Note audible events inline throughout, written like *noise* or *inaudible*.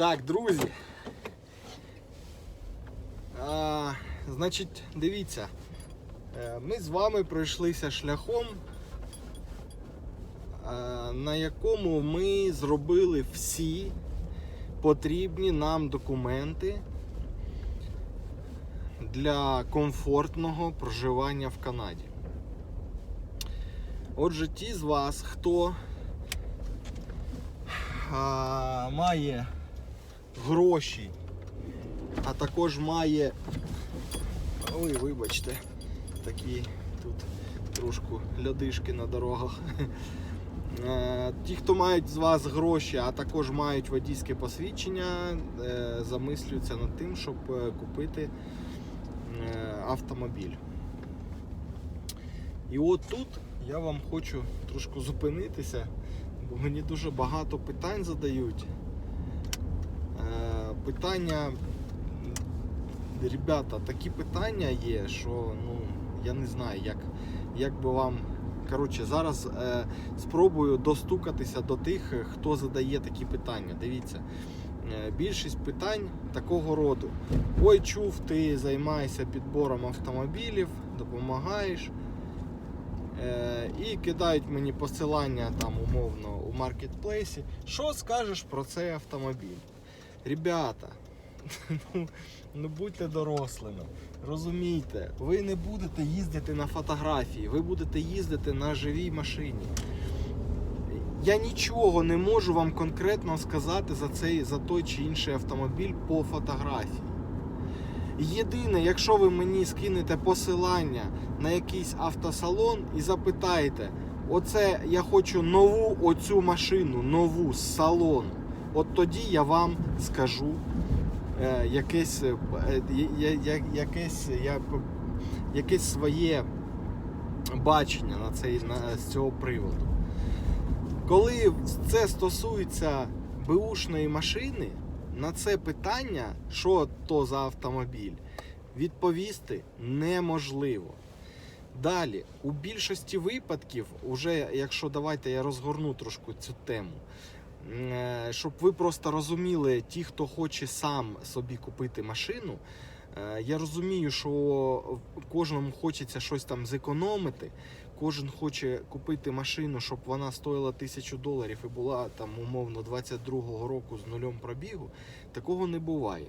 Так, друзі. А, значить, дивіться, е, ми з вами пройшлися шляхом, е, на якому ми зробили всі потрібні нам документи для комфортного проживання в Канаді. Отже, ті з вас, хто а, має гроші, а також має. Ой, вибачте, такі тут трошку льодишки на дорогах. *laughs* Е, Ті, хто мають з вас гроші, а також мають водійське посвідчення, е, замислюються над тим, щоб е, купити автомобіль. І от тут я вам хочу трошки зупинитися, бо мені дуже багато питань задають. Питання, ребята, такі питання є, що ну, я не знаю, як, як би вам. Коротше, зараз е, спробую достукатися до тих, хто задає такі питання. Дивіться, е, більшість питань такого роду. Ой, чув, ти займаєшся підбором автомобілів, допомагаєш. Е, і кидають мені посилання там умовно у маркетплейсі. Що скажеш про цей автомобіль? Ребята, *laughs* ну, ну будьте дорослими. Розумійте, ви не будете їздити на фотографії, ви будете їздити на живій машині. Я нічого не можу вам конкретно сказати за цей за той чи інший автомобіль по фотографії. Єдине, якщо ви мені скинете посилання на якийсь автосалон і запитаєте, оце я хочу нову оцю машину, нову з салону. От тоді я вам скажу е, якесь, е, я, я, якесь, я, якесь своє бачення на цей, на, з цього приводу. Коли це стосується беушної машини, на це питання, що то за автомобіль, відповісти неможливо. Далі, у більшості випадків, уже якщо давайте я розгорну трошку цю тему, щоб ви просто розуміли, ті, хто хоче сам собі купити машину, е, я розумію, що кожному хочеться щось там зекономити. Кожен хоче купити машину, щоб вона стоїла тисячу доларів і була там умовно 22-го року з нульом пробігу. Такого не буває.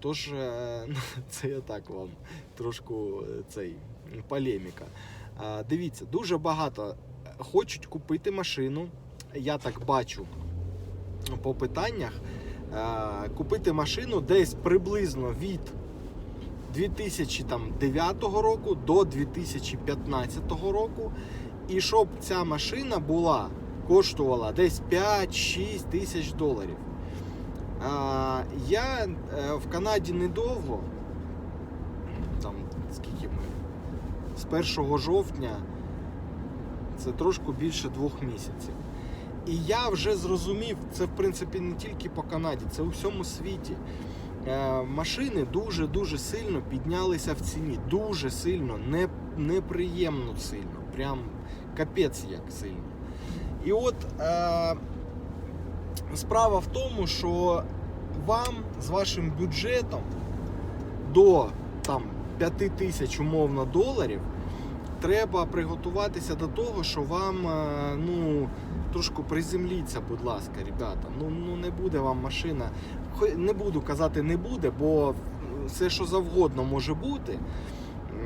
Тож е, *laughs* ну, це я так вам трошку е, цей полеміка. Дивіться, дуже багато хочуть купити машину. Я так бачу по питаннях. е, Купити машину десь приблизно від 2009 року до 2015 року. І щоб ця машина була, коштувала десь 5-6 тисяч доларів. Я е, в Канаді недовго, там скільки ми, з 1 жовтня, це трошки більше двох місяців. І я вже зрозумів, це в принципі не тільки по Канаді, це у всьому світі. Е, машини дуже-дуже сильно піднялися в ціні. Дуже сильно, не, неприємно сильно. Прям капець як сильно. І от е, справа в тому, що вам з вашим бюджетом до там, 5 тисяч умовно доларів треба приготуватися до того, що вам е, ну, трошки приземліться, будь ласка, ребята. Ну, ну не буде вам машина. Не буду казати не буде, бо все, що завгодно може бути.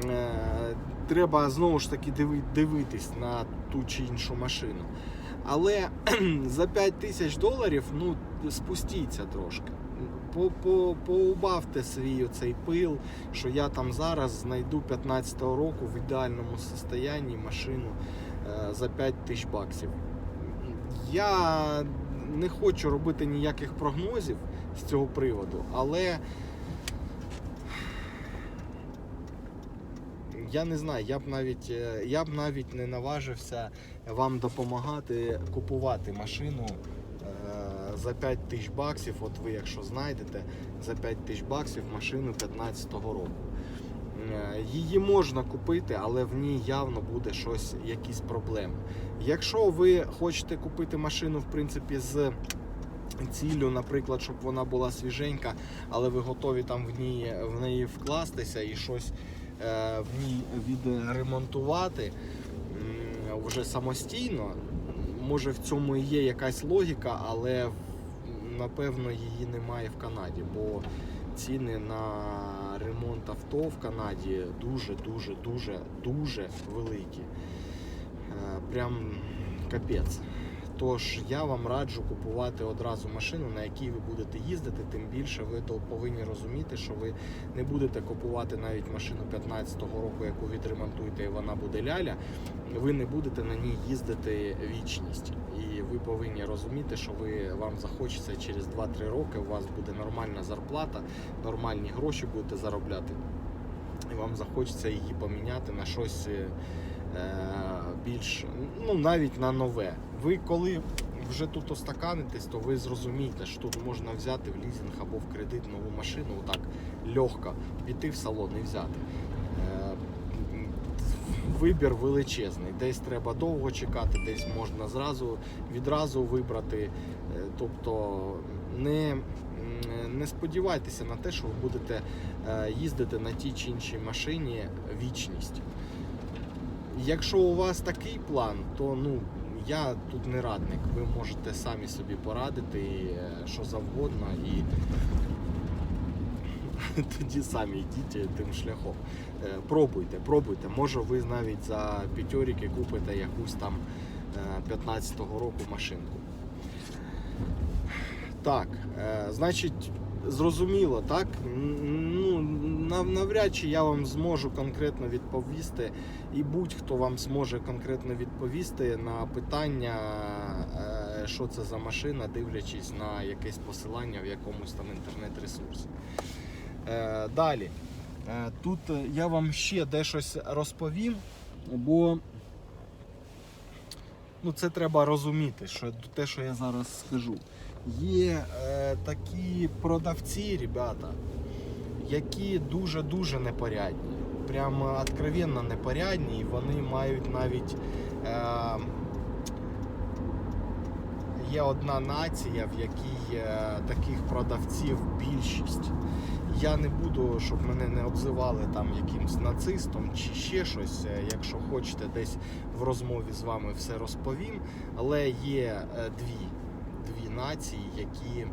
Е, Треба знову ж таки дивитись на ту чи іншу машину. Але за 5 тисяч доларів ну, спустіться трошки. По, по, поубавте свій оцей пил, що я там зараз знайду 15-го року в ідеальному стані машину е, за 5 тисяч баксів. Я не хочу робити ніяких прогнозів з цього приводу, але я не знаю, я б навіть е, я б навіть не наважився вам допомагати купувати машину за 5 тисяч баксів. От ви, якщо знайдете за 5 тисяч баксів машину 15-го року. Е, Її можна купити, але в ній явно буде щось, якісь проблеми. Якщо ви хочете купити машину, в принципі, з ціллю, наприклад, щоб вона була свіженька, але ви готові там в ній в неї вкластися і щось е, в ній відремонтувати вже самостійно. Може в цьому і є якась логіка, але напевно її немає в Канаді, бо ціни на ремонт авто в Канаді дуже, дуже, дуже, дуже великі. Е, Прям капець. Тож я вам раджу купувати одразу машину, на якій ви будете їздити, тим більше ви то повинні розуміти, що ви не будете купувати навіть машину 15-го року, яку відремонтуєте, і вона буде ляля. Ви не будете на ній їздити вічність. І ви повинні розуміти, що ви вам захочеться через 2-3 роки. У вас буде нормальна зарплата, нормальні гроші будете заробляти. І вам захочеться її поміняти на щось е, більш, ну навіть на нове. Ви коли вже тут остаканитесь, то ви зрозумієте, що тут можна взяти в лізинг або в кредит нову машину, отак легко піти в салон і взяти. Е, Вибір величезний. Десь треба довго чекати, десь можна зразу відразу вибрати. Е, Тобто не, не сподівайтеся на те, що ви будете е, їздити на тій чи іншій машині вічність. Якщо у вас такий план, то ну я тут не радник. Ви можете самі собі порадити е, що завгодно і *laughs* тоді самі йдіть тим шляхом. Е, Пробуйте, пробуйте. Може ви навіть за п'ятьоріки купите якусь там е, 15-го року машинку. Так, е, значить, зрозуміло, так? Ну, навряд чи я вам зможу конкретно відповісти, і будь-хто вам зможе конкретно відповісти на питання, е, що це за машина, дивлячись на якесь посилання в якомусь там інтернет-ресурсі. Е, Далі. Е, Тут я вам ще дещось розповім, бо ну, це треба розуміти, що те, що я зараз скажу. Є е, такі продавці, ребята, які дуже-дуже непорядні. Прямо откровенно непорядні, і вони мають навіть. Е, є одна нація, в якій е, таких продавців більшість. Я не буду, щоб мене не обзивали там якимсь нацистом чи ще щось. Е, Якщо хочете, десь в розмові з вами все розповім. Але є е, дві, дві нації, які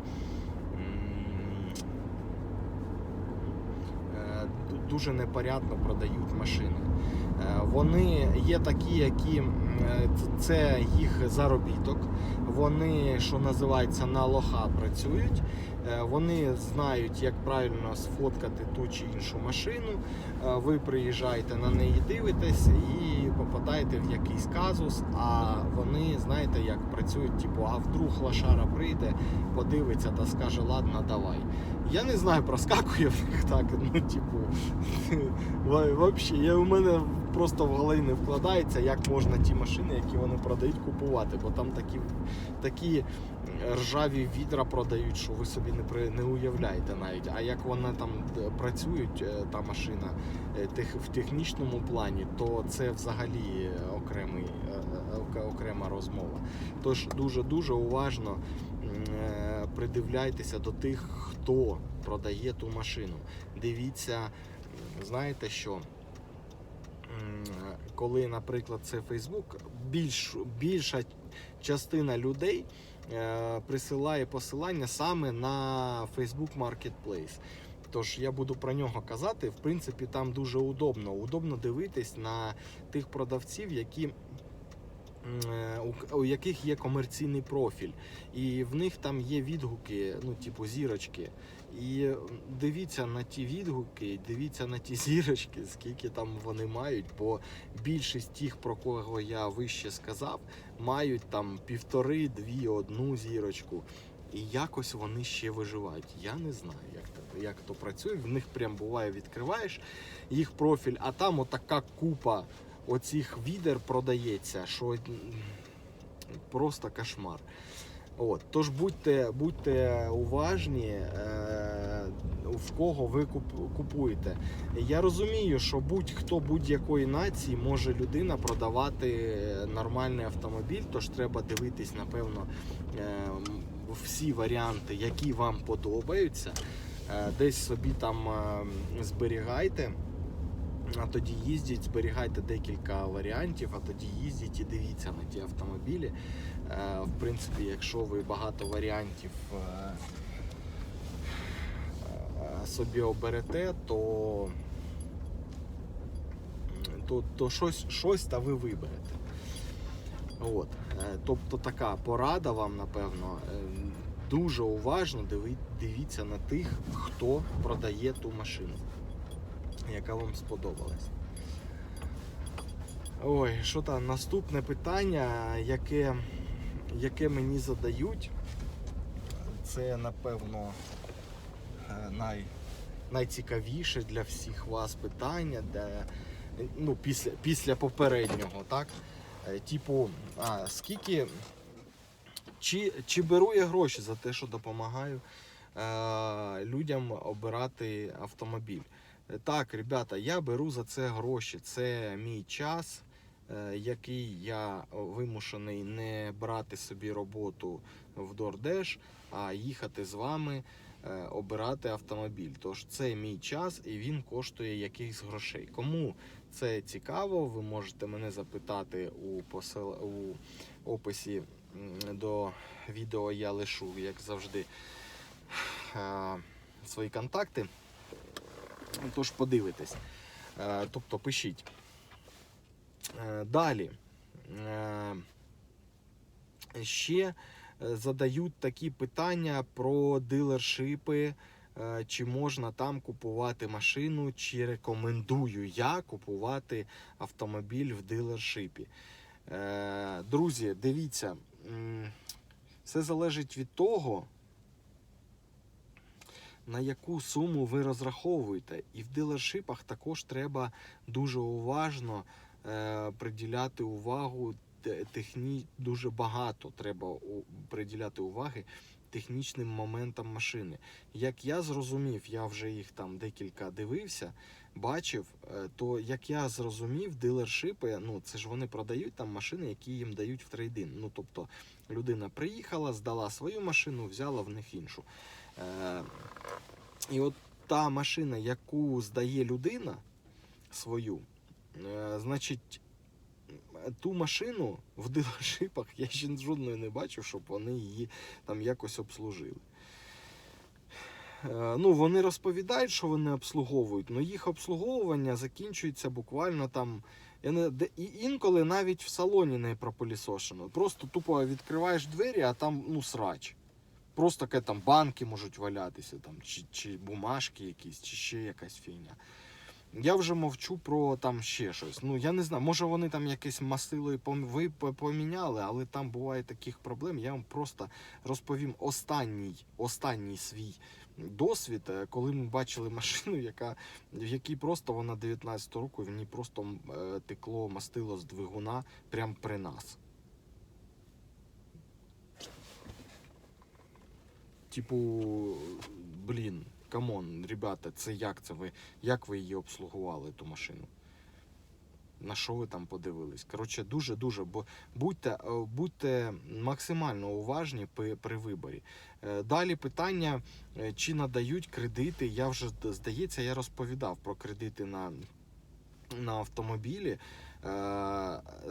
дуже непорядно продають машини. Е, Вони є такі, які е, це їх заробіток. Вони, що називається, на лоха працюють. Е, Вони знають, як правильно сфоткати ту чи іншу машину. Ви приїжджаєте на неї, дивитесь і попадаєте в якийсь казус. А вони знаєте, як працюють, типу, а вдруг лошара прийде, подивиться та скаже, ладно, давай. Я не знаю, проскакує в них так. Ну, типу, *laughs* взагалі, я у мене просто в голові не вкладається, як можна ті машини, які вони продають, купувати. Бо там такі, такі ржаві відра продають, що ви собі не при не уявляєте навіть. А як вони там е, працюють, е, та машина е, тех, в технічному плані, то це взагалі окремий, окрема розмова. Тож дуже дуже уважно придивляйтеся до тих, хто продає ту машину. Дивіться, знаєте що? Коли, наприклад, це Facebook, більш, більша частина людей е, присилає посилання саме на Facebook Marketplace. Тож я буду про нього казати. В принципі, там дуже удобно. Удобно дивитись на тих продавців, які. Е, У яких є комерційний профіль, і в них там є відгуки, ну, типу зірочки. І дивіться на ті відгуки, дивіться на ті *laughs* зірочки, скільки там вони мають, бо більшість тих, про кого я вище сказав, мають там півтори, дві, одну зірочку. І якось вони ще виживають. Я не знаю, як то, як то працює. В них прям буває, відкриваєш їх профіль, а там отака купа оцих відер продається, що просто кошмар. От, тож будьте, будьте уважні, е, в кого ви куп- купуєте. Я розумію, що будь-хто будь-якої нації може людина продавати нормальний автомобіль, тож треба дивитись, напевно, е, всі варіанти, які вам подобаються. Е, Десь собі там е, зберігайте. А тоді їздіть, зберігайте декілька варіантів, а тоді їздіть і дивіться на ті автомобілі. Е, В принципі, якщо ви багато варіантів е, е, собі оберете, то, то, то щось, щось та ви виберете. От. Тобто така порада вам, напевно, дуже уважно дивіться на тих, хто продає ту машину, яка вам сподобалась. Ой, що там, наступне питання, яке, яке мені задають, це напевно е, най, найцікавіше для всіх вас питання, де, ну, після, після попереднього, так? Е, Типу, а, скільки. Чи, чи беру я гроші за те, що допомагаю е, людям обирати автомобіль? Так, ребята, я беру за це гроші. Це мій час, е, який я вимушений не брати собі роботу в DoorDash, а їхати з вами е, обирати автомобіль. Тож це мій час і він коштує якихось грошей. Кому це цікаво, ви можете мене запитати у посил... у описі до відео я лишу, як завжди, е, свої контакти. Тож подивитесь. Е, Тобто пишіть. Е, Далі. Е, Ще задають такі питання про дилершипи. Чи можна там купувати машину, чи рекомендую я купувати автомобіль в дилершипі. Друзі, дивіться, все залежить від того, на яку суму ви розраховуєте. І в дилершипах також треба дуже уважно е, приділяти увагу техні... дуже багато треба приділяти уваги технічним моментам машини. Як я зрозумів, я вже їх там декілька дивився, бачив, е, то як я зрозумів, дилершипи, ну це ж вони продають там машини, які їм дають в трейдин. Ну тобто людина приїхала, здала свою машину, взяла в них іншу. Е, і от та машина, яку здає людина свою, е, значить, ту машину в дилершипах я ще жодної не бачив, щоб вони її там якось обслужили. Е, Ну, вони розповідають, що вони обслуговують, але їх обслуговування закінчується буквально там. Я не, інколи навіть в салоні не пропилісошено. Просто тупо відкриваєш двері, а там ну, срач. Просто ке там банки можуть валятися, там, чи, чи бумажки якісь, чи ще якась фігня. Я вже мовчу про там ще щось. Ну я не знаю, може вони там якесь мастило і поміняли, але там буває таких проблем. Я вам просто розповім останній, останній свій досвід, е, коли ми бачили машину, яка, в якій просто вона 19 року, в ній просто е, текло мастило з двигуна прямо при нас. Типу, блін, камон, ребята, це як це ви? Як ви її обслугували, ту машину? На що ви там подивились? Коротше, дуже-дуже, бо будьте, е, будьте максимально уважні при, при виборі. Е, Далі питання, е, чи надають кредити. Я вже здається, я розповідав про кредити на, на автомобілі.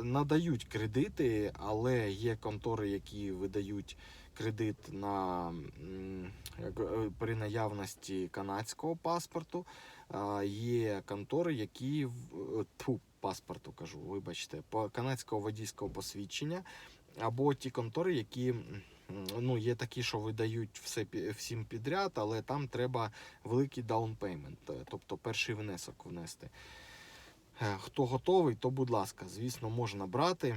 Надають кредити, але є контори, які видають кредит на е, при наявності канадського паспорту. Є контори, які е, тьфу, паспорту кажу, вибачте, по канадського водійського посвідчення, або ті контори, які ну, є такі, що видають все всім підряд, але там треба великий даунпеймент, тобто перший внесок внести. Е, Хто готовий, то будь ласка, звісно, можна брати,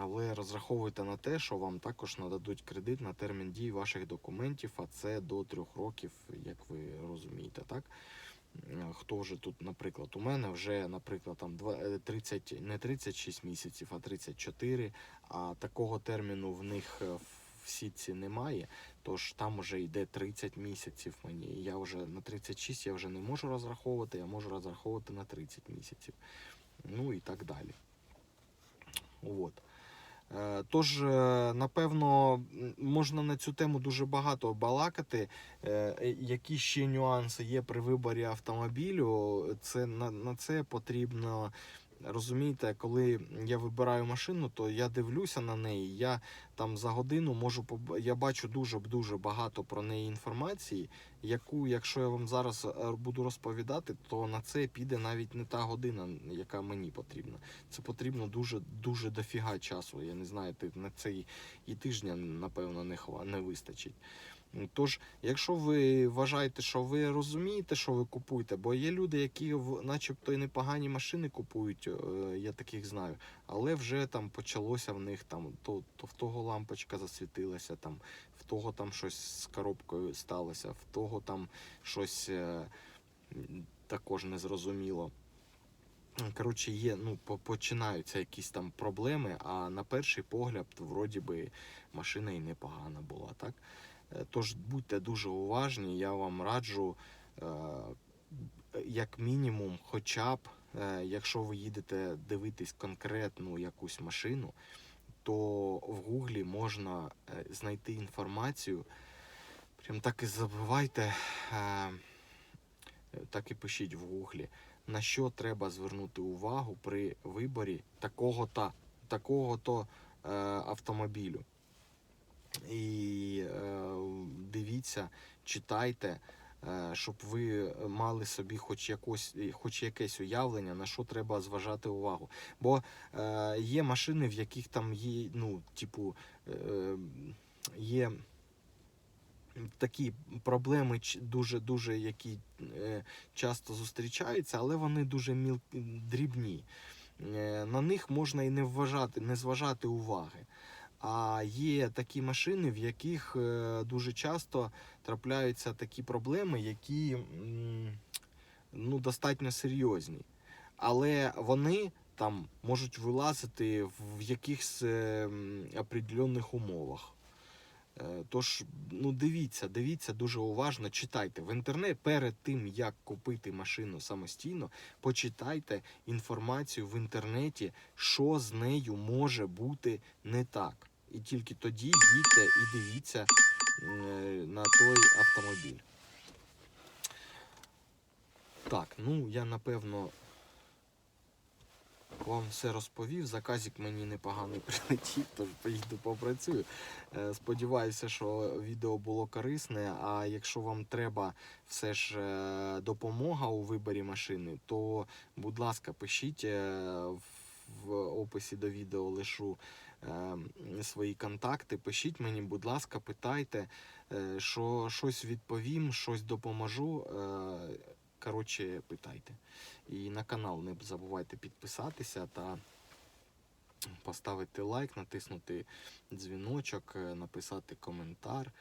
але розраховуйте на те, що вам також нададуть кредит на термін дії ваших документів, а це до трьох років, як ви розумієте, так? Е, Хто вже тут, наприклад, у мене вже, наприклад, там е, 30, не 36 місяців, а 34, а такого терміну в них е, в сітці немає, тож там вже йде 30 місяців мені. Я вже на 36 я вже не можу розраховувати, я можу розраховувати на 30 місяців. Ну і так далі. От. Е, Тож, е, напевно, можна на цю тему дуже багато балакати. Е, Які ще нюанси є при виборі автомобілю? Це на, на це потрібно. Розумієте, коли я вибираю машину, то я дивлюся на неї. Я там за годину можу я бачу дуже дуже багато про неї інформації, яку, якщо я вам зараз е, буду розповідати, то на це піде навіть не та година, яка мені потрібна. Це потрібно дуже дуже дофіга часу. Я не знаю, на цей і тижня напевно не не вистачить. Тож, якщо ви вважаєте, що ви розумієте, що ви купуєте, бо є люди, які начебто і непогані машини купують, е, я таких знаю, але вже там почалося в них там, то, то в того лампочка засвітилася, там, в того там щось з коробкою сталося, в того там щось е, також незрозуміло. Коротше, є, ну, починаються якісь там проблеми, а на перший погляд, вроді би, машина і непогана була, так? Е, Тож будьте дуже уважні, я вам раджу, е, як мінімум, хоча б, е, якщо ви їдете дивитись конкретну якусь машину, то в Гуглі можна знайти інформацію. Прям так і забивайте, е, так і пишіть в Гуглі, на що треба звернути увагу при виборі такого-то е, автомобілю. І е, дивіться, читайте, е, щоб ви мали собі хоч якось, хоч якесь уявлення, на що треба зважати увагу. Бо е, є машини, в яких там є, ну, типу, е, є такі проблеми дуже дуже які е, часто зустрічаються, але вони дуже міл... дрібні. Е, на них можна і не вважати, не зважати уваги. А є такі машини, в яких е, дуже часто трапляються такі проблеми, які ну, достатньо серйозні. Але вони там можуть вилазити в якихось е, м, определених умовах. Е, Тож, ну дивіться, дивіться дуже уважно, читайте в інтернет перед тим, як купити машину самостійно, почитайте інформацію в інтернеті, що з нею може бути не так. І тільки тоді їдьте і дивіться е, на той автомобіль. Так, ну я напевно вам все розповів. Заказик мені непоганий *laughs* прилетів, тож поїду попрацюю. Е, Сподіваюся, що відео було корисне. А якщо вам треба все ж е, допомога у виборі машини, то будь ласка, пишіть в- описі до відео лишу свої контакти. Пишіть мені, будь ласка, питайте, е, що щось відповім, щось допоможу. Е, Коротше, питайте. І на канал не забувайте підписатися та поставити лайк, натиснути дзвіночок, е, написати коментар.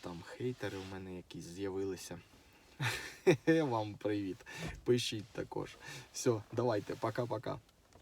Там хейтери в мене якісь з'явилися. *laughs* Вам привіт. Пишіть також. Все, давайте, пока-пока.